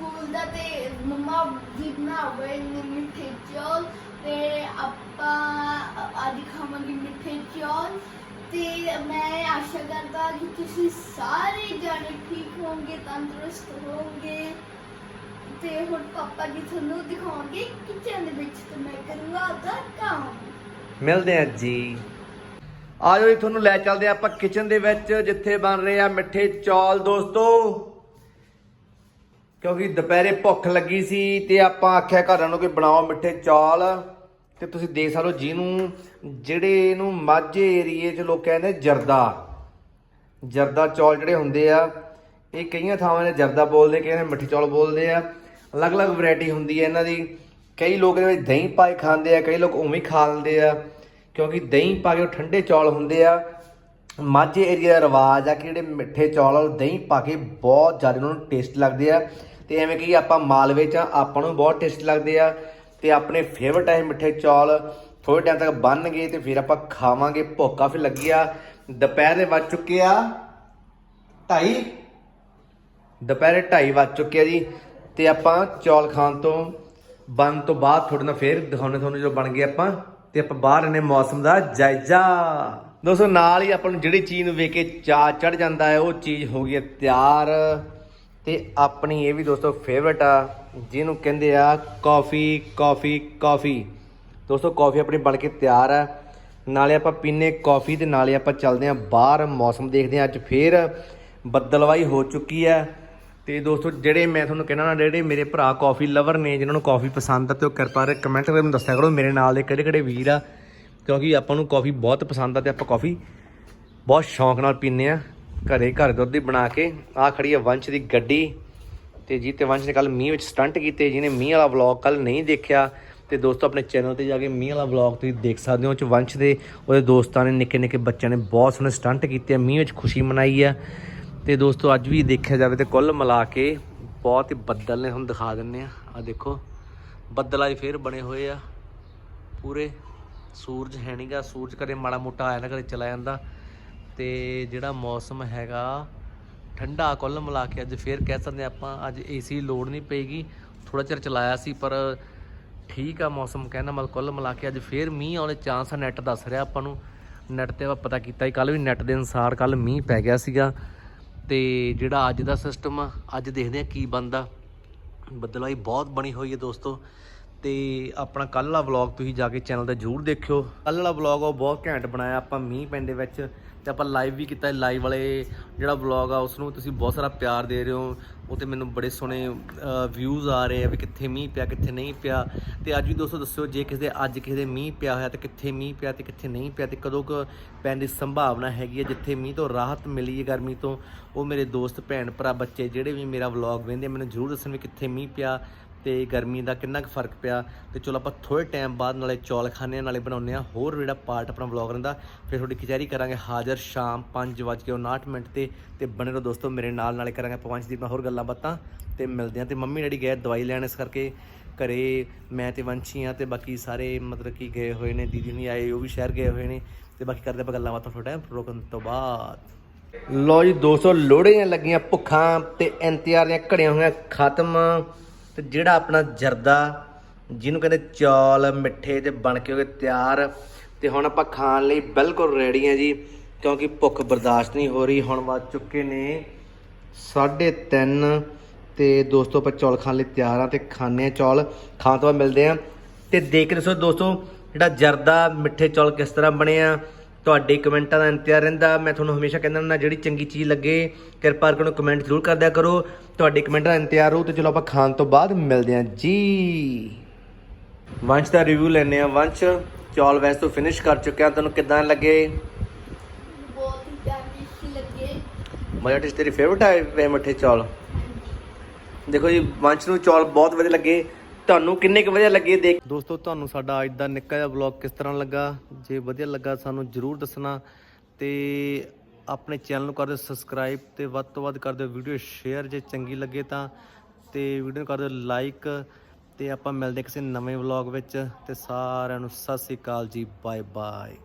ਬੋਲਦਾ ਤੇ ਮੰਮਾ ਜੀ ਬਣਾਵੇ ਨੇ ਮਿੱਠੇ ਚੌਲ ਤੇ ਆਪਾਂ ਅੱਜ ਖਾਵਾਂਗੇ ਮਿੱਠੇ ਚੌਲ। ਤੇ ਮੈਂ ਆਸ਼ਾ ਕਰਦਾ ਕਿ ਤੁਸੀਂ ਸਾਰੇ ਜਾਣੇ ਠੀਕ ਹੋਵੋਗੇ, ਤੰਦਰੁਸਤ ਹੋਵੋਗੇ। ਤੇ ਹੁਣ ਪਾਪਾ ਜੀ ਤੁਹਾਨੂੰ ਦਿਖਾਉਣਗੇ ਕਿਚਨ ਦੇ ਵਿੱਚ ਤੇ ਮੈਂ ਕਰੂੰਗਾ ਉਹਦਾ ਕੰਮ। ਮਿਲਦੇ ਆ ਜੀ। ਆਜੋ ਜੀ, ਤੁਹਾਨੂੰ ਲੈ ਚੱਲਦੇ ਆ ਆਪਾਂ ਕਿਚਨ ਦੇ ਵਿੱਚ, ਜਿੱਥੇ ਬਣ ਰਹੇ ਆ ਮਿੱਠੇ ਚੌਲ ਦੋਸਤੋ। ਕਿਉਂਕਿ ਦੁਪਹਿਰੇ ਭੁੱਖ ਲੱਗੀ ਸੀ ਤੇ ਆਪਾਂ ਆਖਿਆ ਘਰਾਂ ਨੂੰ ਕਿ ਬਣਾਓ ਮਿੱਠੇ ਚੌਲ। ਤੇ ਤੁਸੀਂ ਦੇਖ ਸਕਦੇ ਹੋ ਜਿਹਨੂੰ, ਜਿਹੜੇ ਇਹਨੂੰ ਮਾਝੇ ਏਰੀਏ 'ਚ ਲੋਕ ਕਹਿੰਦੇ ਜਰਦਾ। ਜਰਦਾ ਚੌਲ ਜਿਹੜੇ ਹੁੰਦੇ ਆ, ਇਹ ਕਈਆਂ ਥਾਵਾਂ 'ਤੇ ਜਰਦਾ ਬੋਲਦੇ, ਕਈਆਂ ਮਿੱਠੇ ਚੌਲ ਬੋਲਦੇ ਆ। ਅਲੱਗ-ਅਲੱਗ ਵੈਰਾਈਟੀ ਹੁੰਦੀ ਹੈ ਇਹਨਾਂ ਦੀ। ਕਈ ਲੋਕ ਇਹਦੇ ਵਿੱਚ ਦਹੀਂ ਪਾ ਕੇ ਖਾਂਦੇ ਆ, ਕਈ ਲੋਕ ਉਵੇਂ ਹੀ ਖਾ ਲੈਂਦੇ ਆ। ਕਿਉਂਕਿ ਦਹੀਂ ਪਾ ਕੇ ਠੰਡੇ ਚੌਲ ਹੁੰਦੇ ਆ। ਮਾਝੇ ਏਰੀਆ ਦਾ ਰਿਵਾਜ ਆ ਕਿ ਜਿਹੜੇ ਮਿੱਠੇ ਚੌਲ ਆ ਦਹੀਂ ਪਾ ਕੇ ਬਹੁਤ ਜ਼ਿਆਦਾ ਉਹਨਾਂ ਨੂੰ ਟੇਸਟ ਲੱਗਦੇ ਆ। ਤੇ ਐਵੇਂ ਕਿ ਆਪਾਂ ਮਾਲਵੇ ਚ ਆ, ਆਪਾਂ ਨੂੰ ਬਹੁਤ ਟੇਸਟ ਲੱਗਦੇ ਆ। ਤੇ ਆਪਣੇ ਫੇਵਰਟ ਹੈ ਮਿੱਠੇ ਚੌਲ। ਥੋੜੇ ਟਾਈਮ ਤੱਕ ਬਣਨਗੇ ਤੇ ਫਿਰ ਆਪਾਂ ਖਾਵਾਂਗੇ ਭੁੱਖ ਕਾਫੀ ਲੱਗੀ ਆ। ਦੁਪਹਿਰ ਦੇ ਵੱਜ ਚੁੱਕੇ ਆ ਢਾਈ। ਦੁਪਹਿਰੇ 2:30 ਵੱਜ ਚੁੱਕੇ ਆ ਜੀ। ਤੇ ਆਪਾਂ ਚੌਲ ਖਾਣ ਤੋਂ ਬਣ ਤੋਂ ਬਾਅਦ ਤੁਹਾਡੇ ਨਾਲ ਫੇਰ ਦਿਖਾਉਣੇ ਤੁਹਾਨੂੰ ਜਦੋਂ ਬਣ ਗਏ ਆਪਾਂ। ਤੇ ਆਪਾਂ ਬਾਹਰ ਇਹਨੇ ਮੌਸਮ ਦਾ ਜਾਇਜ਼ਾ। ਦੋਸਤੋ, ਨਾਲ ਹੀ ਆਪਾਂ ਨੂੰ ਜਿਹੜੀ ਚੀਜ਼ ਨੂੰ ਵੇਖ ਕੇ ਚਾਅ ਚੜ ਜਾਂਦਾ ਹੈ, ਉਹ ਚੀਜ਼ ਹੋ ਗਈ ਹੈ ਤਿਆਰ। ਤੇ ਆਪਣੀ ਇਹ ਵੀ ਦੋਸਤੋ ਫੇਵਰਟ ਆ, ਜਿਹਨੂੰ ਕਹਿੰਦੇ ਆ ਕਾਫੀ ਕਾਫੀ ਕਾਫੀ ਦੋਸਤੋ ਕਾਫੀ ਆਪਣੀ ਬਣ ਕੇ ਤਿਆਰ ਆ। ਨਾਲੇ ਆਪਾਂ ਪੀਨੇ ਕਾਫੀ ਤੇ ਨਾਲੇ ਆਪਾਂ ਚੱਲਦੇ ਆ ਬਾਹਰ, ਮੌਸਮ ਦੇਖਦੇ ਆ ਅੱਜ ਫੇਰ ਬੱਦਲਵਾਈ ਹੋ ਚੁੱਕੀ ਹੈ। ਤੇ ਦੋਸਤੋ, ਜਿਹੜੇ ਮੈਂ ਤੁਹਾਨੂੰ ਕਹਿਣਾ ਨਾ, ਜਿਹੜੇ ਮੇਰੇ ਭਰਾ ਕਾਫੀ ਲਵਰ ਨੇ, ਜਿਨ੍ਹਾਂ ਨੂੰ ਕਾਫੀ ਪਸੰਦ ਆ, ਤੇ ਉਹ ਕਿਰਪਾ ਕਰਕੇ ਕਮੈਂਟ ਕਰਕੇ ਮੈਨੂੰ ਦੱਸਿਆ ਕਰੋ। ਮੇਰੇ ਨਾਲ ਦੇ ਕਿਹੜੇ ਕਿਹੜੇ ਵੀਰ ਆ ਕਿਉਂਕਿ ਆਪਾਂ ਨੂੰ ਕਾਫੀ ਬਹੁਤ ਪਸੰਦ ਆ ਤੇ ਆਪਾਂ ਕਾਫੀ ਬਹੁਤ ਸ਼ੌਂਕ ਨਾਲ ਪੀਨੇ ਆ। ਘਰੇ ਘਰ ਦੁੱਧ ਦੀ ਬਣਾ ਕੇ ਆ ਖੜੀ ਆ ਵੰਸ਼ ਦੀ ਗੱਡੀ ਤੇ ਜੀ ਤੇ ਵੰਸ਼ ਨੇ ਕੱਲ ਮੀਂਹ ਵਿੱਚ ਸਟੰਟ ਕੀਤੇ, ਜਿਹਨੇ ਮੀਂਹ ਵਾਲਾ ਵਲੌਗ ਕੱਲ ਨਹੀਂ ਦੇਖਿਆ ਤੇ ਦੋਸਤੋ ਆਪਣੇ ਚੈਨਲ ਤੇ ਜਾ ਕੇ ਮੀਂਹ ਵਾਲਾ ਵਲੌਗ ਤੁਸੀਂ ਦੇਖ ਸਕਦੇ ਹੋ, ਉਹ ਚ ਵੰਸ਼ ਦੇ, ਉਹਦੇ ਦੋਸਤਾਂ ਨੇ, ਨਿੱਕੇ ਨਿੱਕੇ ਬੱਚਿਆਂ ਨੇ ਬਹੁਤ ਸੋਹਣੇ ਸਟੰਟ ਕੀਤੇ ਆ, ਮੀਂਹ ਵਿੱਚ ਖੁਸ਼ੀ ਮਨਾਈ ਆ। ਤੇ ਦੋਸਤੋ ਅੱਜ ਵੀ ਦੇਖਿਆ ਜਾਵੇ ਤੇ ਕੁੱਲ ਮਿਲਾ ਕੇ ਬਹੁਤ ਹੀ ਬੱਦਲ ਨੇ, ਤੁਹਾਨੂੰ ਦਿਖਾ ਦਿੰਨੇ ਆ। ਆ ਦੇਖੋ, ਬੱਦਲ ਅੱਜ ਫੇਰ ਬਣੇ ਹੋਏ ਆ, ਪੂਰੇ ਸੂਰਜ ਹੈ ਨਹੀਂਗਾ ਸੂਰਜ ਕਦੇ ਮਾੜਾ ਮੋਟਾ ਆਇਆ ਨਾ ਕਦੇ ਚਲਾ ਜਾਂਦਾ। ਤੇ ਜਿਹੜਾ ਮੌਸਮ ਹੈਗਾ, ਠੰਡਾ ਕੁੱਲ ਮਿਲਾ ਕੇ ਅੱਜ ਫੇਰ ਕਹਿ ਸਕਦੇ ਹਾਂ ਆਪਾਂ, ਅੱਜ ਏਸੀ ਲੋਡ ਨਹੀਂ ਪਏਗੀ। ਥੋੜਾ ਚਿਰ ਚਲਾਇਆ ਸੀ, ਪਰ ਠੀਕ ਆ ਮੌਸਮ ਕਹਿੰਦਾ ਮਤਲਬ ਕੁੱਲ ਮਿਲਾ ਕੇ ਅੱਜ ਫੇਰ ਮੀਂਹ ਆਉਣ ਚਾਂਸ ਆ ਨੈਟ ਦੱਸ ਰਿਹਾ ਆਪਾਂ ਨੂੰ। ਨੈਟ ਤੇ ਆਪਾਂ ਪਤਾ ਕੀਤਾ ਸੀ ਕੱਲ ਵੀ ਨੈਟ ਦੇ ਅਨਸਾਰ ਕੱਲ ਮੀਂਹ ਪੈ ਗਿਆ ਸੀਗਾ। ਤੇ ਜਿਹੜਾ ਅੱਜ ਦਾ ਸਿਸਟਮ ਆ, ਅੱਜ ਦੇਖਦੇ ਆ ਕੀ ਬਣਦਾ। ਬੱਦਲਾਈ ਬਹੁਤ ਬਣੀ ਹੋਈ ਹੈ ਦੋਸਤੋ। ਤੇ ਆਪਣਾ ਕੱਲ੍ਹ ਵਾਲਾ ਵਲੌਗ ਤੁਸੀਂ ਜਾ ਕੇ ਚੈਨਲ ਤੇ ਜਰੂਰ ਦੇਖਿਓ। ਕੱਲ੍ਹ ਵਾਲਾ ਵਲੌਗ ਉਹ ਬਹੁਤ ਘੈਂਟ ਬਣਾਇਆ ਆਪਾਂ ਮੀਂਹ ਪੈਂਦੇ ਵਿੱਚ ਤੇ ਆਪਾਂ ਲਾਈਵ ਵੀ ਕੀਤਾ ਲਾਈਵ ਵਾਲੇ ਜਿਹੜਾ ਵਲੌਗ ਆ ਉਸ ਨੂੰ ਤੁਸੀਂ ਬਹੁਤ ਸਾਰਾ ਪਿਆਰ ਦੇ ਰਹੇ ਹੋ। ਉਹ ਤੇ ਮੈਨੂੰ ਬੜੇ ਸੋਹਣੇ ਵਿਊਜ਼ ਆ ਰਹੇ ਆ ਵੀ ਕਿੱਥੇ ਮੀਂਹ ਪਿਆ ਕਿੱਥੇ ਨਹੀਂ ਪਿਆ। ਤੇ ਅੱਜ ਵੀ ਦੋਸਤੋ ਦੱਸਿਓ ਜੇ ਕਿਸੇ ਦੇ ਅੱਜ ਕਿਸੇ ਦੇ ਮੀਂਹ ਪਿਆ ਹੋਇਆ ਤੇ ਕਿੱਥੇ ਮੀਂਹ ਪਿਆ ਤੇ ਕਿੱਥੇ ਨਹੀਂ ਪਿਆ ਤੇ ਕਦੋਂ ਕੁ ਪੈਣ ਦੀ ਸੰਭਾਵਨਾ ਹੈਗੀ ਹੈ ਜਿੱਥੇ ਮੀਂਹ ਤੋਂ ਰਾਹਤ ਮਿਲੀ ਹੈ ਗਰਮੀ ਤੋਂ ਉਹ ਮੇਰੇ ਦੋਸਤ ਭੈਣ ਭਰਾ ਬੱਚੇ ਜਿਹੜੇ ਵੀ ਮੇਰਾ ਵਲੌਗ ਵੇਖਦੇ ਆ, ਮੈਨੂੰ ਜਰੂਰ ਦੱਸਣ ਵੀ ਕਿੱਥੇ ਮੀਂਹ ਪਿਆ ਤੇ ਗਰਮੀ ਦਾ ਕਿੰਨਾ ਕੁ ਫ਼ਰਕ ਪਿਆ ਤੇ ਚਲੋ ਆਪਾਂ ਥੋੜੇ ਟਾਈਮ ਬਾਅਦ ਨਾਲੇ ਚੌਲ ਖਾਣੇ ਆ ਨਾਲੇ ਬਣਾਉਂਦੇ ਆ ਹੋਰ ਜਿਹੜਾ ਪਾਰਟ ਆਪਣਾ ਵਲੌਗ ਰਹਿੰਦਾ, ਫਿਰ ਤੁਹਾਡੀ ਕਚਹਿਰੀ ਕਰਾਂਗੇ ਹਾਜ਼ਰ ਸ਼ਾਮ 5:59 ਮਿੰਟ ਤੇ ਤੇ ਬਣੇ ਰਹੋ ਦੋਸਤੋ ਮੇਰੇ ਨਾਲ, ਨਾਲੇ ਕਰਾਂਗੇ ਪੰਚਦੀਪ ਨਾਲ ਹੋਰ ਗੱਲਾਂ ਬਾਤਾਂ, ਤੇ ਮਿਲਦੇ ਆ ਤੇ ਮੰਮੀ ਡੈਡੀ ਗਏ ਦਵਾਈ ਲੈਣ ਇਸ ਕਰਕੇ, ਘਰੇ ਮੈਂ ਤੇ ਵੰਸ਼ੀ ਆ ਤੇ ਬਾਕੀ ਸਾਰੇ ਮਤਲਬ ਕਿ ਗਏ ਹੋਏ ਨੇ, ਦੀਦੀ ਨਹੀਂ ਆਏ, ਉਹ ਵੀ ਸ਼ਹਿਰ ਗਏ ਹੋਏ ਨੇ, ਤੇ ਬਾਕੀ ਕਰਦੇ ਆਪਾਂ ਗੱਲਾਂ ਬਾਤਾਂ ਥੋੜਾ ਰੋਕਣ ਤੋਂ ਬਾਅਦ। ਲੋ ਜੀ ਦੋਸਤੋ ਲੋੜੀਆਂ ਲੱਗੀਆਂ ਭੁੱਖਾਂ ਤੇ ਇੰਤਜ਼ਾਰ ਦੀਆਂ ਘੜੀਆਂ ਹੋਈਆਂ ਖਤਮ। ਤੇ ਜਿਹੜਾ ਆਪਣਾ ਜਰਦਾ, ਜਿਹਨੂੰ ਕਹਿੰਦੇ ਚੌਲ, ਮਿੱਠੇ ਤੇ ਬਣ ਕੇ ਹੋ ਗਏ ਤਿਆਰ, ਤੇ ਹੁਣ ਆਪਾਂ ਖਾਣ ਲਈ ਬਿਲਕੁਲ ਰੈਡੀ ਆ ਜੀ, ਕਿਉਂਕਿ ਭੁੱਖ ਬਰਦਾਸ਼ਤ ਨਹੀਂ ਹੋ ਰਹੀ, ਹੁਣ ਵੱਜ ਚੁੱਕੇ ਨੇ 3:30 ਤੇ ਦੋਸਤੋ ਆਪਾਂ ਚੌਲ ਖਾਣ ਲਈ ਤਿਆਰ ਆ ਤੇ ਖਾਣੇ ਆ ਚੌਲ, ਖਾਣ ਤੋਂ ਬਾਅਦ ਮਿਲਦੇ ਆ ਤੇ ਦੇਖ ਕੇ ਸੋ ਦੋਸਤੋ, ਜਿਹੜਾ ਜਰਦਾ, ਮਿੱਠੇ ਚੌਲ ਕਿਸ ਤਰ੍ਹਾਂ ਬਣੇ ਆ? ਤੁਹਾਡੇ ਕਮੈਂਟਾਂ ਦਾ ਇੰਤਜ਼ਾਰ ਰਹਿੰਦਾ। ਮੈਂ ਤੁਹਾਨੂੰ ਹਮੇਸ਼ਾ ਕਹਿੰਦਾ ਹੁੰਦਾ ਜਿਹੜੀ ਚੰਗੀ ਚੀਜ਼ ਲੱਗੇ, ਕਿਰਪਾ ਕਰਕੇ ਕਮੈਂਟ ਜ਼ਰੂਰ ਕਰਦਿਆ ਕਰੋ। ਤੁਹਾਡੇ ਕਮੈਂਟਾਂ ਦਾ ਇੰਤਜ਼ਾਰ ਹੋ ਤੇ ਚਲੋ ਆਪਾਂ ਖਾਣ ਤੋਂ ਬਾਅਦ ਮਿਲਦੇ ਹਾਂ। ਜੀ। ਵੰਸ਼ ਦਾ ਰਿਵਿਊ ਲੈਣੇ ਆ ਵੰਸ਼, ਚੌਲ ਵੈਸੇ ਤੋਂ ਫਿਨਿਸ਼ ਕਰ ਚੁੱਕਿਆ ਤੁਹਾਨੂੰ ਕਿਦਾਂ ਲੱਗੇ? ਬਹੁਤ ਹੀ ਟੇਸਟੀ ਲੱਗੇ ਮਜ਼ਾ ਟੇਸਟ ਤੇਰੀ ਫੇਵਰਟ ਹੈ ਵੇ ਮਿੱਠੇ ਚੌਲ? ਦੇਖੋ ਜੀ, ਵੰਸ਼ ਨੂੰ ਚੌਲ ਬਹੁਤ ਵਧੀਆ ਲੱਗੇ। ਤੁਹਾਨੂੰ ਕਿੰਨੇ ਕੁ ਵਧੀਆ ਲੱਗੇ ਦੇਖ ਦੋਸਤੋ, ਤੁਹਾਨੂੰ ਸਾਡਾ ਅੱਜ ਦਾ ਨਿੱਕਾ ਜਿਹਾ ਵਲੌਗ ਕਿਸ ਤਰ੍ਹਾਂ ਲੱਗਾ? ਜੇ ਵਧੀਆ ਲੱਗਾ ਸਾਨੂੰ ਜਰੂਰ ਦੱਸਣਾ ਤੇ ਆਪਣੇ ਚੈਨਲ ਨੂੰ ਕਰ ਦਿਓ ਸਬਸਕ੍ਰਾਈਬ ਤੇ ਵੱਧ ਤੋਂ ਵੱਧ ਕਰ ਦਿਓ ਵੀਡੀਓ ਸ਼ੇਅਰ ਜੇ ਚੰਗੀ ਲੱਗੇ ਤਾਂ ਤੇ ਵੀਡੀਓ ਨੂੰ ਕਰ ਦਿਓ ਲਾਈਕ ਤੇ ਆਪਾਂ ਮਿਲਦੇ ਕਿਸੇ ਨਵੇਂ ਵਲੌਗ ਵਿੱਚ ਤੇ ਸਾਰਿਆਂ ਨੂੰ ਸਤਿ ਸ੍ਰੀ ਅਕਾਲ ਜੀ ਬਾਏ ਬਾਏ